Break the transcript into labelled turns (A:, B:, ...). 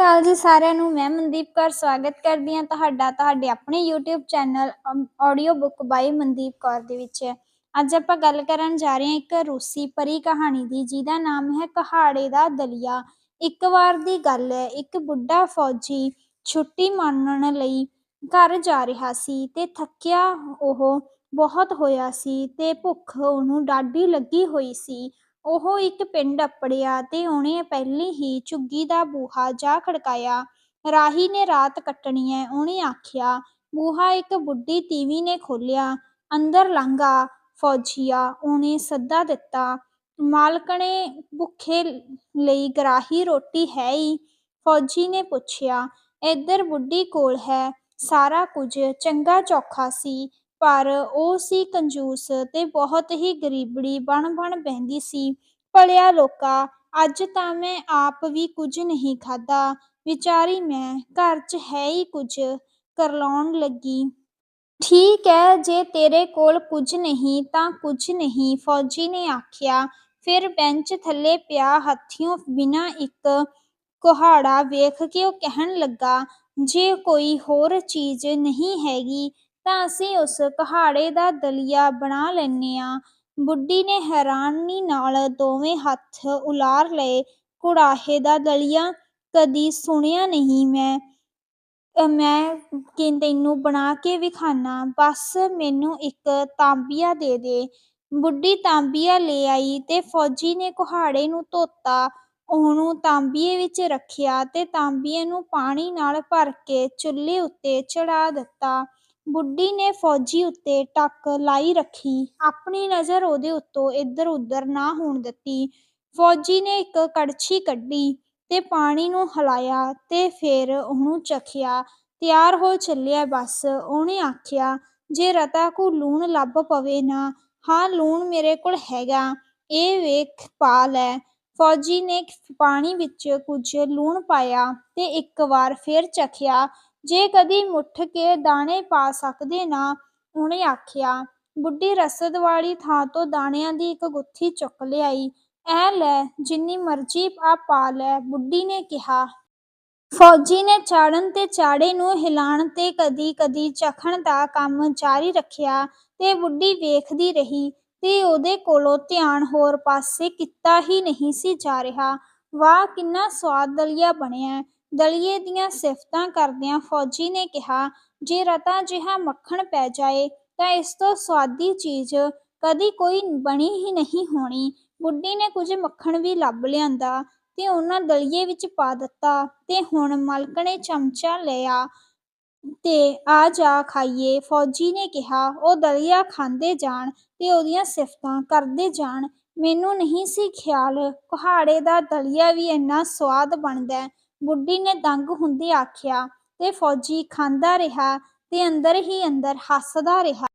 A: ਅਕਾਲ ਜੀ ਸਾਰਿਆਂ ਨੂੰ, ਮੈਂ ਮਨਦੀਪ ਕੌਰ ਸਵਾਗਤ ਕਰਦੀ ਹਾਂ ਤੁਹਾਡਾ, ਤੁਹਾਡੇ ਆਪਣੇ YouTube channel audio book by Mandeep Kaur ਦੇ ਵਿੱਚ। ਅੱਜ ਆਪਾਂ ਗੱਲ ਕਰਨ ਜਾ ਰਹੇ ਹਾਂ ਇੱਕ ਰੂਸੀ ਪਰੀ ਕਹਾਣੀ ਦੀ, ਜਿਹਦਾ ਨਾਮ ਹੈ ਕਹਾੜੇ ਦਾ ਦਲੀਆ। ਇੱਕ ਵਾਰ ਦੀ ਗੱਲ ਹੈ, ਇੱਕ ਬੁੱਢਾ ਫੌਜੀ ਛੁੱਟੀ ਮਾਣਨ ਲਈ ਘਰ ਜਾ ਰਿਹਾ ਸੀ ਤੇ ਥੱਕਿਆ ਉਹ ਬਹੁਤ ਹੋਇਆ ਸੀ ਤੇ ਭੁੱਖ ਉਹਨੂੰ ਡਾਢੀ ਲੱਗੀ ਹੋਈ ਸੀ। ਉਹ ਇੱਕ ਪਿੰਡ ਅੱਪੜਿਆ ਤੇ ਉਹਨੇ ਪਹਿਲੀ ਹੀ ਝੁੱਗੀ ਦਾ ਬੂਹਾ ਜਾ ਖੜਕਾਇਆ। ਰਾਹੀ ਨੇ ਰਾਤ ਕੱਟਣੀ ਐ, ਉਹਨੇ ਆਖਿਆ, ਬੂਹਾ ਇੱਕ ਬੁੱਢੀ ਤੀਵੀਂ ਨੇ ਖੋਲਿਆ ਅੰਦਰ ਲੰਘਾ ਫੌਜੀਆ, ਉਹਨੇ ਸੱਦਾ ਦਿੱਤਾ। ਮਾਲਕਣੇ ਭੁੱਖੇ ਲਈ ਗਰਾਹੀ ਰੋਟੀ ਹੈ ਈ? ਫੌਜੀ ਨੇ ਪੁੱਛਿਆ, ਇੱਧਰ ਬੁੱਢੀ ਕੋਲ ਹੈ, ਸਾਰਾ ਕੁਝ ਚੰਗਾ ਚੋਖਾ ਸੀ ਪਰ ਉਹ ਸੀ ਕੰਜੂਸ ਤੇ ਬਹੁਤ ਹੀ ਗਰੀਬੜੀ ਬਣ ਬਣ ਬਹਿੰਦੀ ਸੀ। ਭਲਿਆ ਲੋਕਾ, ਅੱਜ ਤਾਂ ਮੈਂ ਆਪ ਵੀ ਕੁਝ ਨਹੀਂ ਖਾਧਾ। ਵਿਚਾਰੀ ਮੈਂ ਘਰ 'ਚ ਹੈ ਹੀ ਕੁਝ ਕਰਲਾਉਣ ਲੱਗੀ। ਠੀਕ ਹੈ ਜੇ ਤੇਰੇ ਕੋਲ ਕੁਝ ਨਹੀਂ ਤਾਂ ਕੁਝ ਨਹੀਂ, ਫੌਜੀ ਨੇ ਆਖਿਆ। ਫਿਰ ਬੈਂਚ ਥੱਲੇ ਪਿਆ ਹੱਥੀਓਂ ਬਿਨਾਂ ਇੱਕ ਕੁਹਾੜਾ ਵੇਖ ਕੇ ਉਹ ਕਹਿਣ ਲੱਗਾ, ਜੇ ਕੋਈ ਹੋਰ ਚੀਜ਼ ਨਹੀਂ ਹੈਗੀ ਤਾਂ ਅਸੀਂ ਉਸ ਕੁਹਾੜੇ ਦਾ ਦਲੀਆ ਬਣਾ ਲੈਨੇ ਆ ਬੁੱਢੀ ਨੇ ਹੈਰਾਨੀ ਨਾਲ ਦੋਵੇਂ ਹੱਥ ਉਲਾਰ ਲਏ। ਕੁੜਾਹੇ ਦਾ ਦਲੀਆ ਕਦੀ ਸੁਣਿਆ ਨਹੀਂ ਮੈਂ। ਮੈਂ ਕਿ ਤੈਨੂੰ ਬਣਾ ਕੇ ਵਿਖਾਣਾ ਬਸ ਮੈਨੂੰ ਇੱਕ ਤਾਂਬੀਆ ਦੇ ਦੇ। ਬੁੱਢੀ ਤਾਂਬੀਆ ਲੈ ਆਈ ਤੇ ਫੌਜੀ ਨੇ ਕੁਹਾੜੇ ਨੂੰ ਧੋਤਾ। ਉਹਨੂੰ ਤਾਂਬੀਏ ਵਿੱਚ ਰੱਖਿਆ ਤੇ ਤਾਂਬੀਏ ਨੂੰ ਪਾਣੀ ਨਾਲ ਭਰ ਕੇ ਚੁੱਲ੍ਹੇ ਉੱਤੇ ਚੜਾ ਦਿੱਤਾ। ਬੁੱਢੀ ਨੇ ਫੌਜੀ ਉੱਤੇ ਟੱਕ ਲਾਈ ਰੱਖੀ। ਆਪਣੀ ਨਜ਼ਰ ਉਹਦੇ ਉੱਤੋਂ ਇੱਧਰ ਉੱਧਰ ਨਾ ਹੋਣ ਦਿੱਤੀ। ਫੌਜੀ ਨੇ ਇੱਕ ਕੜਛੀ ਕੱਢੀ ਤੇ ਪਾਣੀ ਨੂੰ ਹਿਲਾਇਆ ਤੇ ਫੇਰ ਉਹਨੂੰ ਚਖਿਆ, ਤਿਆਰ ਹੋ ਚੱਲਿਆ ਬਸ। ਉਹਨੇ ਆਖਿਆ, ਜੇ ਰਤਾ ਕੁ ਲੂਣ ਲੱਭ ਪਵੇ ਨਾ, ਹਾਂ ਲੂਣ ਮੇਰੇ ਕੋਲ ਹੈਗਾ, ਇਹ ਵੇਖ ਪਾ ਲੈ ਫੌਜੀ ਨੇ ਪਾਣੀ ਵਿੱਚ ਕੁਝ ਲੂਣ ਪਾਇਆ ਤੇ ਇੱਕ ਵਾਰ ਫੇਰ ਚਖਿਆ ਜੇ ਕਦੀ ਮੁੱਠ ਕੇ ਦਾਣੇ ਪਾ ਸਕਦੇ ਨਾ, ਉਹਨੇ ਆਖਿਆ, ਬੁੱਢੀ ਰਸਦ ਵਾਲੀ ਥਾਂ ਤੋਂ ਦਾਣਿਆਂ ਦੀ ਇੱਕ ਗੁੱਥੀ ਚੁੱਕ ਲਿਆਈ। ਐ ਲੈ, ਜਿੰਨੀ ਮਰਜ਼ੀ ਆ ਪਾ ਲੈ, ਬੁੱਢੀ ਨੇ ਕਿਹਾ। ਫੌਜੀ ਨੇ ਚਾੜਨ ਤੇ ਚਾੜੇ ਨੂੰ ਹਿਲਾਣ ਤੇ ਕਦੀ ਕਦੀ ਚਖਣ ਦਾ ਕੰਮ ਜਾਰੀ ਰੱਖਿਆ ਤੇ ਬੁੱਢੀ ਵੇਖਦੀ ਰਹੀ ਤੇ ਉਹਦੇ ਕੋਲੋਂ ਧਿਆਨ ਹੋਰ ਪਾਸੇ ਕੀਤਾ ਹੀ ਨਹੀਂ ਸੀ ਜਾ ਰਿਹਾ। ਵਾਹ, ਕਿੰਨਾ ਸਵਾਦ ਦਲੀਆ ਬਣਿਆ। ਦਲੀਏ ਦੀਆਂ ਸਿਫਤਾਂ ਕਰਦਿਆਂ ਫੌਜੀ ਨੇ ਕਿਹਾ, ਜੇ ਰਤਾ ਜਿਹਾ ਮੱਖਣ ਪੈ ਜਾਏ, ਤਾਂ ਇਸ ਤੋਂ ਸਵਾਦੀ ਚੀਜ਼ ਕਦੀ ਕੋਈ ਬਣੀ ਹੀ ਨਹੀਂ ਹੋਣੀ। ਬੁੱਢੀ ਨੇ ਕੁਝ ਮੱਖਣ ਵੀ ਲੱਭ ਲਿਆਂਦਾ ਤੇ ਉਹਨਾਂ ਦਲੀਏ ਵਿੱਚ ਪਾ ਦਿੱਤਾ ਤੇ ਹੁਣ ਮਾਲਕਣੇ ਚਮਚਾ ਲਿਆ ਤੇ ਆ ਜਾ ਖਾਈਏ। ਫੌਜੀ ਨੇ ਕਿਹਾ, ਉਹ ਦਲੀਆ ਖਾਂਦੇ ਜਾਣ ਤੇ ਉਹਦੀਆਂ ਸਿਫਤਾਂ ਕਰਦੇ ਜਾਣ। ਮੈਨੂੰ ਨਹੀਂ ਸੀ ਖਿਆਲ, ਕੁਹਾੜੇ ਦਾ ਦਲੀਆ ਵੀ ਇੰਨਾ ਸਵਾਦ ਬਣਦਾ ਬੁੱਢੀ ਨੇ ਦੰਗ ਹੁੰਦੇ ਆਖਿਆ, ਤੇ ਫੌਜੀ ਖਾਂਦਾ ਰਿਹਾ ਤੇ ਅੰਦਰ ਹੀ ਅੰਦਰ ਹੱਸਦਾ ਰਿਹਾ।